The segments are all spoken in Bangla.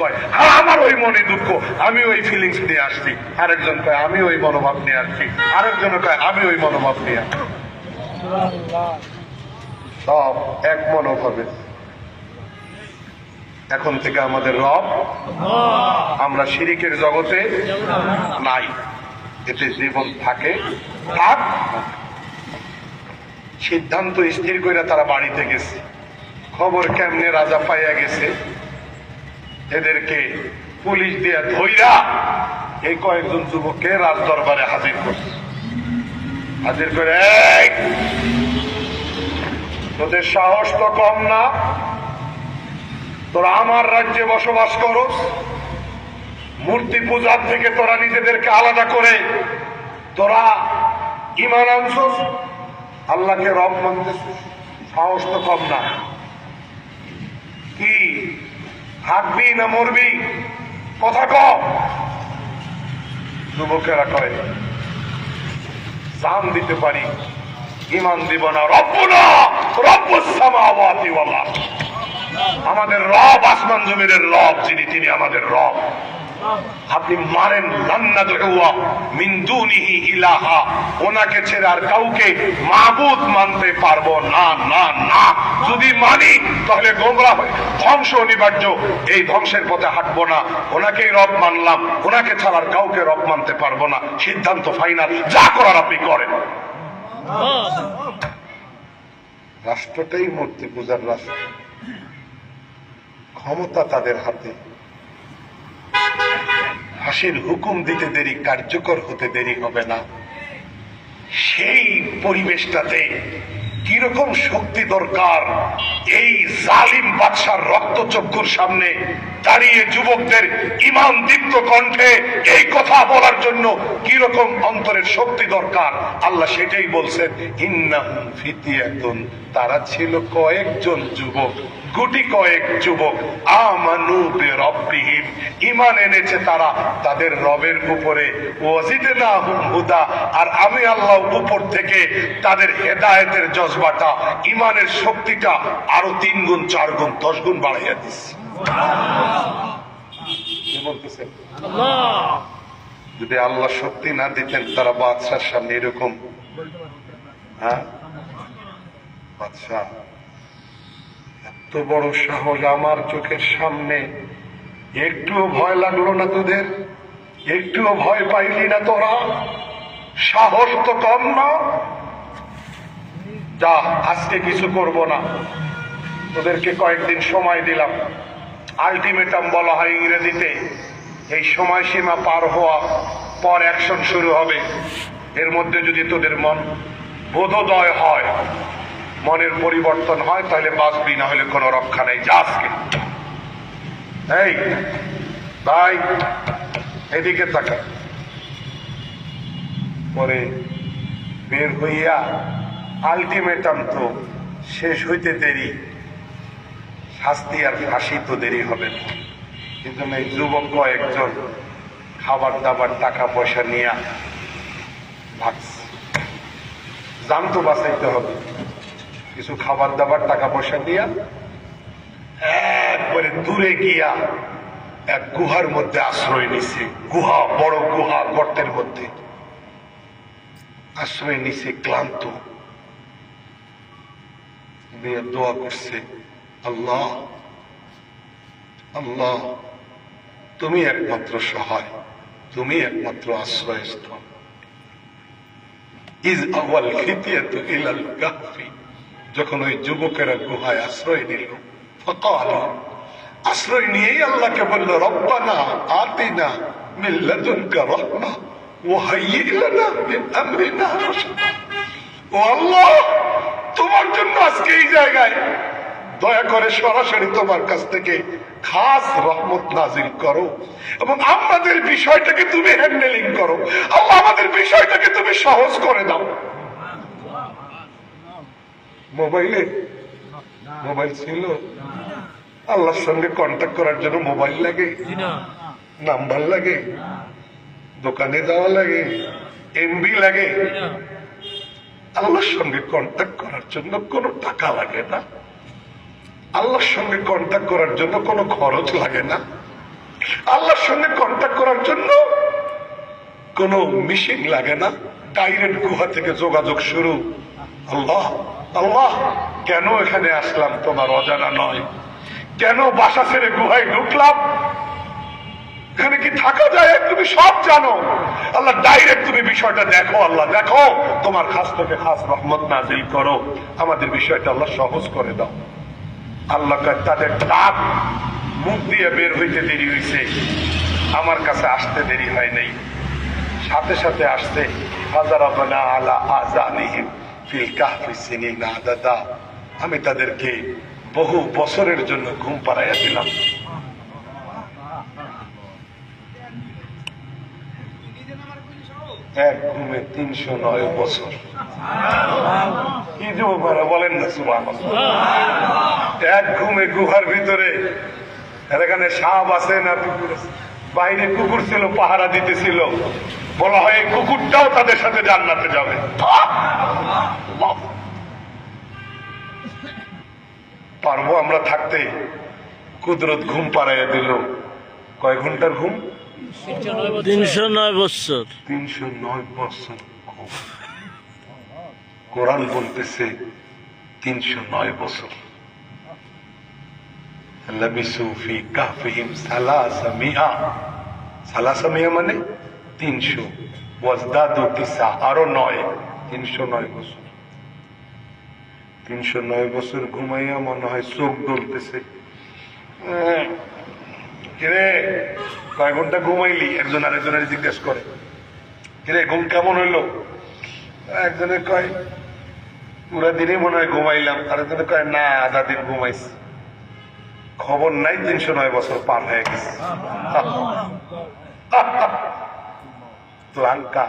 "হ্যাঁ, আমার ওই মনে দুঃখ। আমি ওই ফিলিংস নিয়ে আসছি। আরেকজন কয় আমি ওই মনোভাব নিয়ে আসছি। আরেকজন কয় আমি ওই মনোভাব নিয়ে সব এক এখন থেকে আমাদের রব আমরা শিরিকের জগতে নাই। এতে জীবন থাকে থাক। সিদ্ধান্ত স্থির করে তারা বাড়িতে গেছে। খবর কেমনে রাজা পাইয়া গেছে? এদেরকে পুলিশ দিয়ে ধইরা এই কয়েকজন যুবককে রাজ দরবারে হাজির করছে। হাজির করে তোদের সাহস তো কম না। তোরা আমার রাজ্যে বসবাস করস। মূর্তি পূজার থেকে তোরা নিজেদেরকে আলাদা করে তোরা ইমান আনছস। আল্লাহকে রব মানতেছিস। সাহস তো কম না। কি হাঁটবি না মরবি? কথা কুবকেরা করে, জান দিতে পারি ইমান দিব না। রব্য না রব্ব সামাওয়াতি ওয়াল আমাদের রব আসমান জমিনের রব, যিনি, তিনি আমাদের রব। আপনি মারেন ইলাহা। ওনাকে ছেড়ে আর কাউকে মাবুদ মানতে পারব না না না। যদি মানি, তাহলে গোমরা ধ্বংস অনিবার্য। এই ধ্বংসের পথে হাঁটবো না। ওনাকেই রব মানলাম। ওনাকে ছাড়া আর কাউকে রব মানতে পারব না। সিদ্ধান্ত ফাইনাল। যা করার আপনি করেন। রাষ্ট্রটাই মূর্তি পূজার রাষ্ট্র। ক্ষমতা তাদের হাতে। হাসির হুকুম দিতে দেরি, কার্যকর হতে দেরি হবে না। সেই পরিবেশটাতে কীরকম শক্তি দরকার, এই জালিম বাদশার রক্তচক্ষুর সামনে দাঁড়িয়ে যুবকদের ইমান দীপ্ত কণ্ঠে এই কথা বলার জন্য কীরকম অন্তরের শক্তি দরকার, আল্লাহ সেটাই বলছেন, ইন্নাহুম ফিতিয়াতুন তারা ছিল কয়েকজন যুবক। গুটি কয়েক যুবক, আমানু রব্বিহীন ইমান এনেছে তারা তাদের রবের উপরে। ওয়াজিদে না হুদা, আর আমি আল্লাহ উপর থেকে তাদের হেদায়েতের জজবাটা ইমানের শক্তিটা আরও তিন গুণ, চার গুণ, দশ গুণ বাড়াইয়া দিচ্ছি যদি আল্লাহ শক্তি না দিতেন, তারা বাদশার সামনে এরকম। হ্যাঁ? বাদশাহ। এত বড় সাহস আমার চোখের সামনে। একটুও ভয় লাগল না তোদের? একটুও ভয় পাইলি না তোরা? সাহস তো কম না? যা, আজকে কিছু করব না। তোদেরকে কয়েকদিন সময় দিলাম। আলটিমেটাম বলা হয় ইংরেজিতে, এই সময়সীমা পার হওয়া পর অ্যাকশন শুরু হবে। এর মধ্যে যদি তোদের মন বোধোদয় হয় মনের পরিবর্তন হয়, তাহলে বাঁচবি, না হলে কোনো রক্ষা নেই। যা আজকে। এই, ভাই, এদিকে তাকা পরে বের হইয়া আলটিমেটাম তো শেষ হইতে দেরি। শাস্তি আর ফাঁসি তো দেরি হবে না। কিন্তু এই যুবক কয়েকজন খাবার দাবার, টাকা পয়সা নিয়ে ভাগছে। জান তো বাঁচাইতে হবে। কিছু খাবার দাবার টাকা পয়সা দিয়া একবারে দূরে গিয়া এক গুহার মধ্যে আশ্রয় নিছে। গুহা, বড় গুহা গর্তের মধ্যে। আশ্রয় নিছে, ক্লান্ত। দোয়া করছে, আল্লাহ আল্লাহ, তুমি একমাত্র সহায়, তুমি একমাত্র আশ্রয়স্থল। ইজ আওয়াল খিতিয়াতু ইলাল কাহফি যখন ওই যুবকেরা গুহায় আশ্রয় নিল, ফকাল, আশ্রয় নিয়েই আল্লাহকে বলল, রব্বানা আতিনা মিন লাদুনকা রাহমা ও আল্লাহ, তোমার জন্য আজকে এই জায়গায় দয়া করে সরাসরি তোমার কাছ থেকে খাস রহমত নাজিল করো এবং আমাদের বিষয়টাকে তুমি হ্যান্ডেলিং করো। আল্লাহ, আমাদের বিষয়টাকে তুমি সহজ করে দাও। মোবাইলে? মোবাইল ছিল। আল্লাহর সঙ্গে কন্ট্যাক্ট করার জন্য মোবাইল লাগে, নাম্বার লাগে, দোকানে যাওয়া লাগে এমবি লাগে। আল্লাহর সঙ্গে কন্ট্যাক্ট করার জন্য কোনো টাকা লাগে না। আল্লাহর সঙ্গে কন্ট্যাক্ট করার জন্য কোনো খরচ লাগে না। আল্লাহর সঙ্গে কন্ট্যাক্ট করার জন্য কোনো মিশিং লাগে না। ডাইরেক্ট গুহা থেকে যোগাযোগ শুরু। আল্লাহ আল্লাহ, কেন এখানে আসলাম তোমার অজানা নয়? কেন বাসা ছেড়ে গুহায় ঢুকলাম? এখানে কি থাকা যায় তুমি সব জানো। আল্লাহ ডাইরেক্ট তুমি বিষয়টা দেখো, আল্লাহ, দেখো। তোমার খাস থেকে খাস রহমত নাজিল করো। আমাদের বিষয়টা আল্লাহ সহজ করে দাও। আল্লাহ তাদের ডাক মুখ দিয়ে বের হইতে দেরি হয়েছে আমার কাছে আসতে দেরি হয় নাই। সাথে সাথে আসতে হাজারাবানা আলা আজানিহিম। ফিল কাহফি সিনিনা আদাদা আমি তাদেরকে বহু বছরের জন্য ঘুম পাড়াইয়া দিলাম। এক ঘুমে তিনশো নয় বছর। কি যুবকরা বলেন না সুমান এক ঘুমে গুহার ভিতরে এখানে সাপ আছে না কুকুর আছে? বাইরে কুকুর ছিল পাহারা দিতেছিল। বলা হয় কুকুরটাও তাদের সাথে জান্নাতে যাবে। পারব আমরা থাকতে? কুদরত ঘুম পাড়াইয়া দিল। কয় ঘণ্টার ঘুম? তিনশো নয় বছর তিনশো নয় বছর। কোরআন বলতেছে তিনশো নয় বছর লাবিসু ফি কাহফিহিম সালাসা মিয়া সালাসা মানে তিনশো। ওয়াজদাদু তিসা আরও নয়। তিনশো নয় বছর। তিনশো নয় বছর ঘুমাইয়া মনে হয় চোখ ডলতেছে আহ, কিরে কয় ঘণ্টা ঘুমাইলি? একজন আরেকজনের জিজ্ঞেস করে। কিরে ঘুম কেমন হইল? একজনে কয় পুরা দিনই মনে হয় ঘুমাইলাম। আরেকজনে কয় না আধা দিন ঘুমাইছি। খবর নাই তিনশো নয় বছর পার হয়ে গেছে। লাঙ্কা।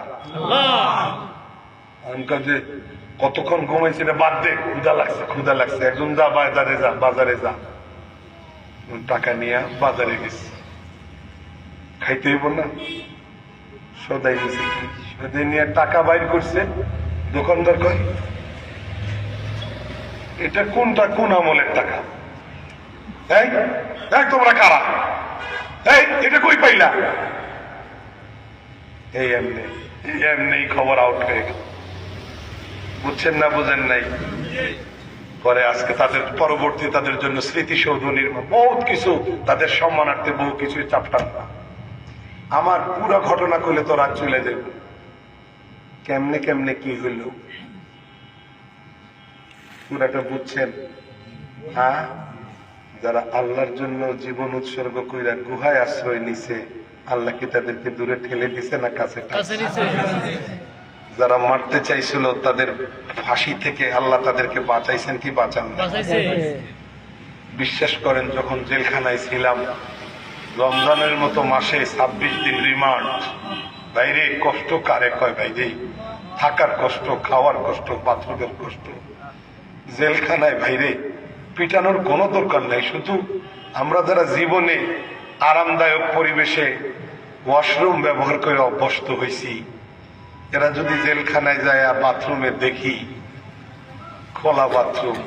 লাঙ্কা যে কতক্ষণ ঘুমাইছি রে বাদ দে ক্ষুদা লাগছে ক্ষুদা লাগছে। একজন যা বাজারে যা বাজারে যা। টাকা নিয়ে বাজারে গেছি। খাইতে হইব না। সদাই গেছে সদাই নিয়ে টাকা বাইর করছে। দোকানদার কয়, এটা কোনটা কোন আমলের টাকা? এই এই তোমরা কারা? এই, এটা কই পাইলা? এই এমনি এমনি খবর আউট হয়ে গেল। বুঝছেন না বুঝেন নাই? পরে আজকে তাদের, পরবর্তী তাদের জন্য স্মৃতিসৌধ নির্মাণ, বহুত কিছু তাদের সম্মানার্থে বহু কিছু চাপটান আমার পুরো ঘটনা করলে তো রাত চলে যাবে। কেমনে কেমনে কি হইল? পুরাটা বুঝছেন? হ্যাঁ? যারা আল্লাহর জন্য জীবন উৎসর্গ কইরা গুহায় আশ্রয় নিছে আল্লাহ কি তাদেরকে দূরে ঠেলে দিছে না কাছে? যারা মারতে চাইছিল তাদের ফাঁসি থেকে আল্লাহ তাদেরকে বাঁচাইছেন কি বাঁচান বিশ্বাস করেন যখন জেলখানায় ছিলাম রমজানের মতো মাসে ছাব্বিশ দিন রিমান্ড। বাইরে কষ্ট কারে কয় বাইরে থাকার কষ্ট খাওয়ার কষ্ট বাথরুমের কষ্ট। জেলখানায় বাইরে পিটানোর কোনো দরকার নাই, শুধু আমরা যারা জীবনে আরামদায়ক পরিবেশে ওয়াশরুম ব্যবহার করে অভ্যস্ত হয়েছি, এরা যদি জেলখানায় যায় বাথরুমে দেখি খোলা বাথরুম,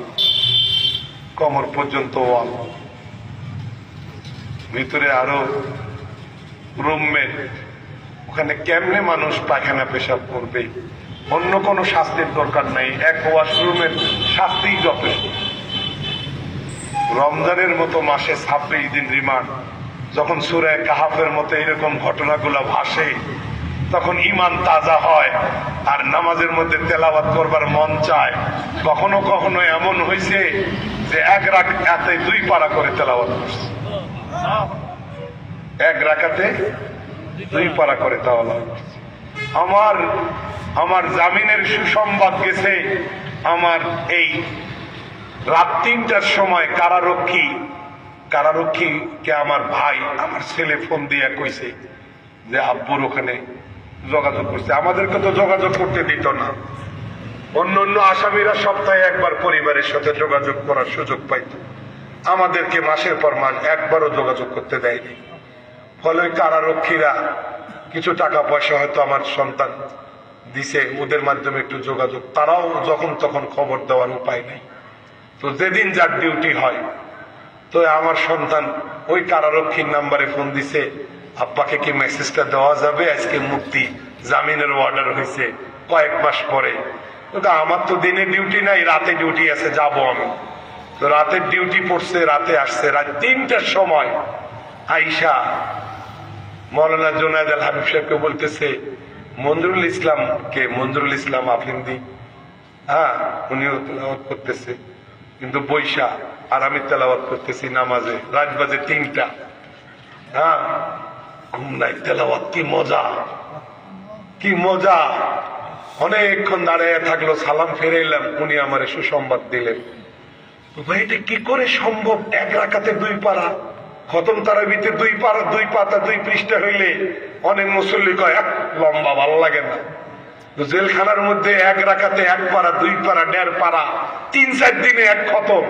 কমর পর্যন্ত ওয়াল, ভিতরে আরও রুমমেট, ওখানে কেমনে মানুষ পায়খানা পেশাব করবে? অন্য কোনো শাস্তির দরকার নাই, এক ওয়াশরুমের শাস্তিই যথেষ্ট। রমজানের মতো মাসে ছাব্বিশ দিন রিমান্ড। যখন সুরে কাহাফের মতো এরকম ঘটনাগুলো ভাসে, তখন ইমান তাজা হয় আর নামাজের মধ্যে তেলাবাত করবার মন চায়। কখনো কখনো এমন হয়েছে যে এক রাখ এতে দুই পারা করে তেলাবাত করছে। এক রাখাতে দুই পারা করে তাওয়ালা আমার আমার জামিনের সুসংবাদ গেছে, আমার এই রাত তিনটার সময় কারারক্ষী কারারক্ষীকে আমার ভাই, আমার ছেলে ফোন দিয়ে কইছে যে, আব্বুর ওখানে যোগাযোগ করছে। আমাদেরকে তো যোগাযোগ করতে দিত না। অন্য অন্য আসামিরা সপ্তাহে একবার পরিবারের সাথে যোগাযোগ করার সুযোগ পাইত। আমাদেরকে মাসের পর মাস একবারও যোগাযোগ করতে দেয়নি। ফলে কারারক্ষীরা কিছু টাকা পয়সা হয়তো আমার সন্তান দিছে, ওদের মাধ্যমে একটু যোগাযোগ। তারাও যখন তখন খবর দেওয়ার উপায় নেই। তো যেদিন যার ডিউটি হয়। তো আমার সন্তান ওই কারারক্ষীর নাম্বারে ফোন দিছে, আব্বাকে কি মেসেজটা দেওয়া যাবে? আজকে মুক্তি জামিনের অর্ডার হয়েছে কয়েক মাস পরে। আমার তো দিনে ডিউটি নাই, রাতে ডিউটি আছে, যাব আমি। তো রাতের ডিউটি পড়ছে, রাতে আসছে, রাত তিনটার সময় আইসা মৌলানা জোনায়দ আল হাবিব সাহেবকে বলতেছে মঞ্জুরুল ইসলাম কে মঞ্জুরুল ইসলাম আফিন্দি হ্যাঁ উনিও করতেছে। কিন্তু বৈশা আর আমি তেলাওয়াত করতেছি নামাজে রাত বাজে তিনটা। হ্যাঁ? ঘুম নাই তেলাওয়াত কি মজা। কি মজা। অনেকক্ষণ দাঁড়িয়ে থাকল সালাম ফেরে এলাম উনি আমার সুসংবাদ দিলেন। ভাই এটা কি করে সম্ভব? এক রাখাতে দুই পারা। খতম তারাবিতে দুই পারা দুই পাতা দুই পৃষ্ঠা হইলে অনেক মুসল্লি কয় "আহ, লম্বা ভালো লাগে না। জেলখানার মধ্যে এক রাখাতে এক পাড়া, দুই পাড়া, দেড় পাড়া, তিন, চার দিনে এক খতম।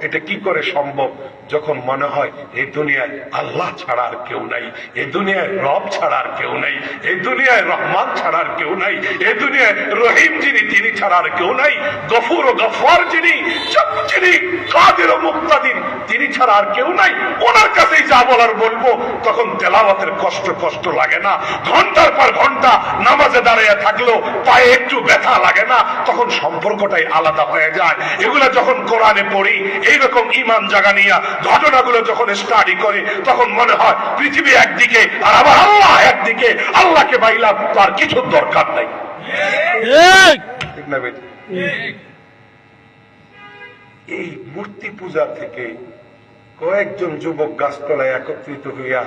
এটা কি করে সম্ভব? যখন মনে হয় এই দুনিয়ায় আল্লাহ ছাড়া আর কেউ নাই এই দুনিয়ায় রব ছাড়া আর কেউ নাই এই দুনিয়ায় রহমান ছাড়া আর কেউ নাই এই দুনিয়ায় রহিম যিনি, তিনি ছাড়া আর কেউ নাই, গফুর ও গফর যিনি যিনি, কাদের ও মুক্তাদিন তিনি ছাড়া আর কেউ নাই। ওনার কাছেই যা বলার বলব, তখন তেলাওয়াতের কষ্ট কষ্ট লাগে না। ঘণ্টার পর ঘণ্টা নামাজে দাঁড়িয়ে থাকলেও পায়ে একটু ব্যথা লাগে না, তখন সম্পর্কটাই আলাদা হয়ে যায়। এগুলা যখন কোরআনে পড়ি এইরকম ইমান জাগা নিয়া ঘটনাগুলো যখন স্টাডি করে তখন মনে হয় পৃথিবী একদিকে আর আবার আল্লাহ একদিকে। আল্লাহকে পাইলাম তার কিছুর দরকার নাই। ঠিক। ঠিক না এই মূর্তি পূজা থেকে কয়েকজন যুবক গাছতলায় একত্রিত হইয়া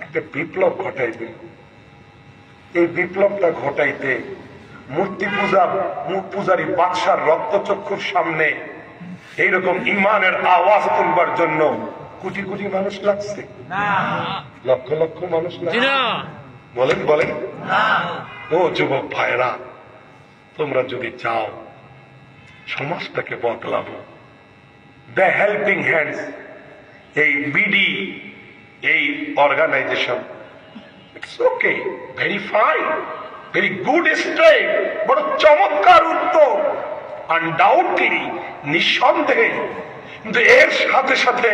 একটা বিপ্লব ঘটাইবে। এই বিপ্লবটা ঘটাইতে মূর্তি পূজা পূজারী বাদশার রক্তচক্ষুর সামনে এইরকম ইমানের আওয়াজ তুলবার জন্য কোটি কোটি মানুষ লাগছে। লক্ষ লক্ষ মানুষ লাগছে। বলেন বলেন। ও যুবক ভাইরা তোমরা যদি চাও সমাজটাকে বদলাবো। দ্য হেল্পিং হ্যান্ডস এই বিডি এই organisation it's okay very fine very good step বড় চমৎকার উত্তর আনডাউটলি নিঃসন্দেহে। কিন্তু এর সাথে সাথে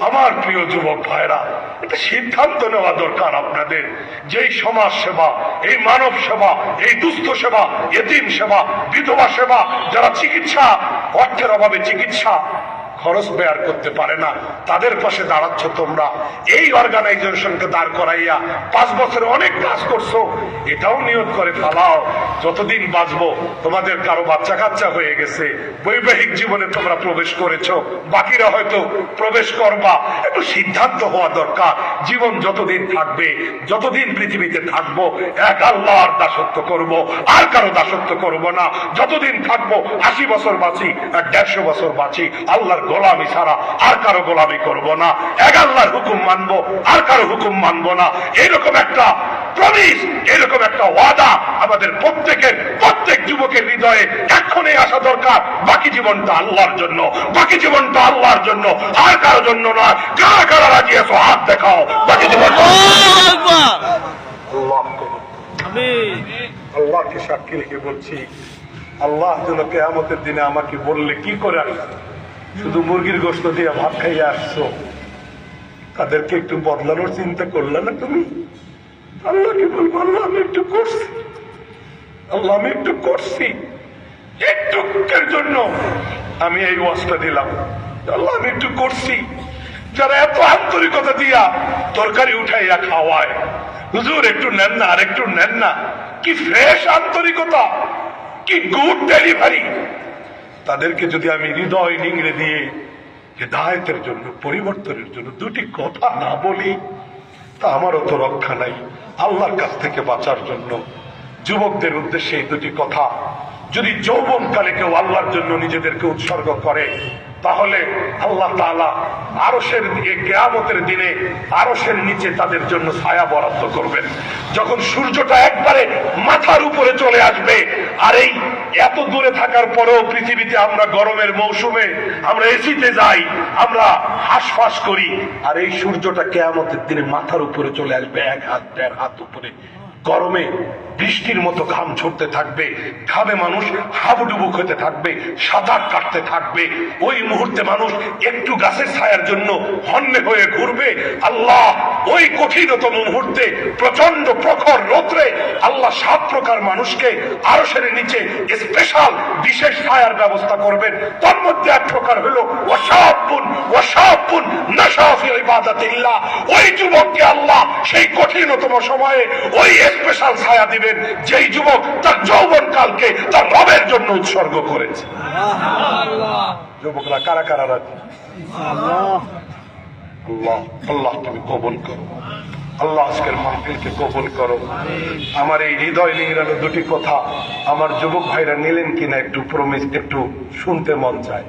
আমার প্রিয় যুবক ভাইরা এটা সিদ্ধান্ত নেওয়া দরকার আপনাদের। যে এই সমাজ সেবা, এই মানব সেবা, এই দুস্থ সেবা, এতিম সেবা, বিধবা সেবা, যারা চিকিৎসা, অর্থের অভাবে চিকিৎসা খরচ বেয়ার করতে পারে না। তাদের পাশে দাঁড়াচ্ছ তোমরা। এই অর্গানাইজেশনকে দাঁড় করাইয়া পাঁচ বছরে অনেক কাজ করছ, এটাও নিয়োগ করে ফালাও যতদিন বাঁচবো, তোমাদের কারও বাচ্চা কাচ্চা হয়ে গেছে। বৈবাহিক জীবনে তোমরা প্রবেশ করেছ। বাকিরা হয়তো প্রবেশ করবা। একটু সিদ্ধান্ত হওয়া দরকার। জীবন যতদিন থাকবে, যতদিন পৃথিবীতে থাকব, এক আল্লাহর দাসত্ব করব। আর কারও দাসত্ব করব না। যতদিন থাকব, আশি বছর বাঁচি আর দেড়শো বছর বাঁচি, আল্লাহর গোলামি ছাড়া আর কারও গোলামি করব না। এক আল্লাহর হুকুম মানবো আর কারও হুকুম মানবো না। এরকম একটা প্রমিস এরকম একটা ওয়াদা আমাদের প্রত্যেকের প্রত্যেক যুবকের হৃদয়ে এক্ষণে আসা দরকার। বাকি জীবনটা আল্লাহর জন্য বাকি জীবনটা আল্লাহর জন্য। আর কারও জন্য নয়। কারা কারা রাজি আছো হাত দেখাও। বাকি। আমি আল্লাহকে সাক্ষী রেখে বলছি আল্লাহ যেন কেয়ামতের দিনে আমাকে বললে কি করে আসছো শুধু মুরগির গোস্ত দিয়ে ভাত খাইয়ে আসছো। তাদেরকে একটু বদলানোর চিন্তা করলে না তুমি? আল্লাহকে বলব? আল্লাহ, আমি একটু করছি। আল্লাহ, আমি একটু করছি। একটুকের জন্য আমি এই ওয়াজটা দিলাম। আল্লাহ, আমি একটু করছি। যারা এত আন্তরিকতা দিয়া তরকারি উঠাইয়া খাওয়ায়, হুজুর, একটু নেন না আর একটু নেন না। কি ফ্রেশ আন্তরিকতা, কি গুড ডেলিভারি তাদেরকে যদি আমি হৃদয় নিংড়ে দিয়ে হেদায়তের জন্য, পরিবর্তনের জন্য দুটি কথা না বলি, তা আমারও তো রক্ষা নাই। আল্লাহর কাছ থেকে বাঁচার জন্য যুবকদের উদ্দেশ্যে এই দুটি কথা। যদি যৌবনকালে কেউ আল্লাহর জন্য নিজেদেরকে উৎসর্গ করে তাহলে আল্লাহ তাআলা আরশের দিকে, কেয়ামতের দিনে আরশের নিচে তাদের জন্য ছায়া বরাদ্দ করবেন। যখন সূর্যটা একবারে মাথার উপরে চলে আসবে, আর এই এত দূরে থাকার পরেও পৃথিবীতে আমরা গরমের মৌসুমে, আমরা এসিতে যাই, আমরা হাঁসফাঁস করি, আর এই সূর্যটা কেয়ামতের দিনে মাথার উপরে চলে আসবে, এক হাত, দেড় হাত উপরে। গরমে বৃষ্টির মতো ঘাম ঝরতে থাকবে, ঘামে মানুষ হাবুডুবু খেতে থাকবে, সাঁতার কাটতে থাকবে। ওই মুহূর্তে মানুষ একটু গাছের ছায়ার জন্য হন্যে হয়ে ঘুরবে। আল্লাহ ওই কঠিনতম মুহূর্তে প্রচণ্ড প্রখর রৌদ্রে আল্লাহ সাত প্রকার মানুষকে আরও সেরে নিচে স্পেশাল বিশেষ ছায়ার ব্যবস্থা করবেন। তার মধ্যে এক প্রকার হলো নাশাফি ইবাদাতিল্লাহ ওই যুবককে আল্লাহ সেই কঠিনতম সময়ে ওই স্পেশাল ছায়া দিবেন, যেই যুবক তার যৌবন কালকে তার রবের জন্য উৎসর্গ করেছে। যুবকরা কারা কারা রাজি? আল্লাহ তুমি কবুল করো। আল্লাহ মাহফিলকে কবুল করো। আমার এই হৃদয় নিংড়ানো দুটি কথা আমার যুবক ভাইরা নিলেন কিনা একটু প্রমিস একটু শুনতে মন চায়।